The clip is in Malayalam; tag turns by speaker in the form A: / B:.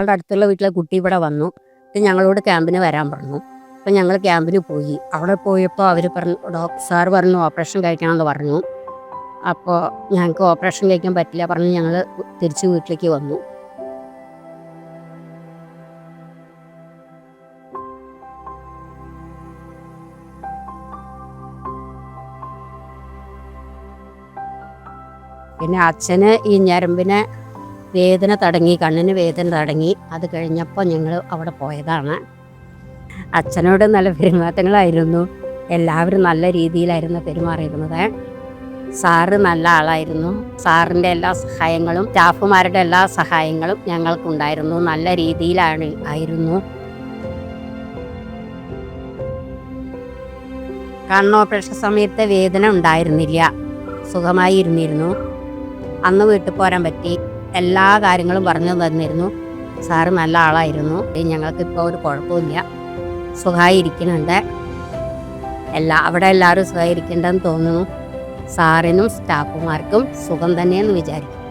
A: ഞങ്ങളുടെ അടുത്തുള്ള വീട്ടിലെ കുട്ടി ഇവിടെ വന്നു. ഞങ്ങളോട് ക്യാമ്പിന് വരാൻ പറഞ്ഞു. അപ്പം ഞങ്ങൾ ക്യാമ്പിന് പോയി. അവിടെ പോയപ്പോൾ അവർ പറഞ്ഞു ഡോക്ടർ സാർ പറഞ്ഞു ഓപ്പറേഷൻ കഴിക്കണമെന്ന് പറഞ്ഞു. അപ്പോൾ ഞങ്ങൾക്ക് ഓപ്പറേഷൻ കഴിക്കാൻ പറ്റില്ല പറഞ്ഞ് ഞങ്ങൾ തിരിച്ച് വീട്ടിലേക്ക് വന്നു. പിന്നെ അച്ഛന് ഈ ഞരമ്പിന് വേദന തടങ്ങി കണ്ണിന് വേദന തടങ്ങി. അത് കഴിഞ്ഞപ്പോൾ ഞങ്ങൾ അവിടെ പോയതാണ്. അച്ഛനോട് നല്ല പെരുമാറ്റങ്ങളായിരുന്നു. എല്ലാവരും നല്ല രീതിയിലായിരുന്നു പെരുമാറിയിരുന്നത്. സാറ് നല്ല ആളായിരുന്നു. സാറിന്റെ എല്ലാ സഹായങ്ങളും സ്റ്റാഫുമാരുടെ എല്ലാ സഹായങ്ങളും ഞങ്ങൾക്കുണ്ടായിരുന്നു. നല്ല രീതിയിലാണ് ആയിരുന്നു. കണ്ണ് ഓപ്പറേഷൻ സമയത്ത് വേദന ഉണ്ടായിരുന്നില്ല. സുഖമായി ഇരുന്നിരുന്നു അന്ന് വീട്ടിൽ പോരാൻ പറ്റി. എല്ലാ കാര്യങ്ങളും പറഞ്ഞു തന്നിരുന്നു. സാറ് നല്ല ആളായിരുന്നു. ഞങ്ങൾക്കിപ്പോൾ ഒരു കുഴപ്പമില്ല. സുഖമായിരിക്കുന്നുണ്ട്. എല്ലാ അവിടെ എല്ലാവരും സുഖമായിരിക്കേണ്ടെന്ന് തോന്നുന്നു. സാറിനും സ്റ്റാഫുമാർക്കും സുഖം തന്നെയെന്ന് വിചാരിക്കും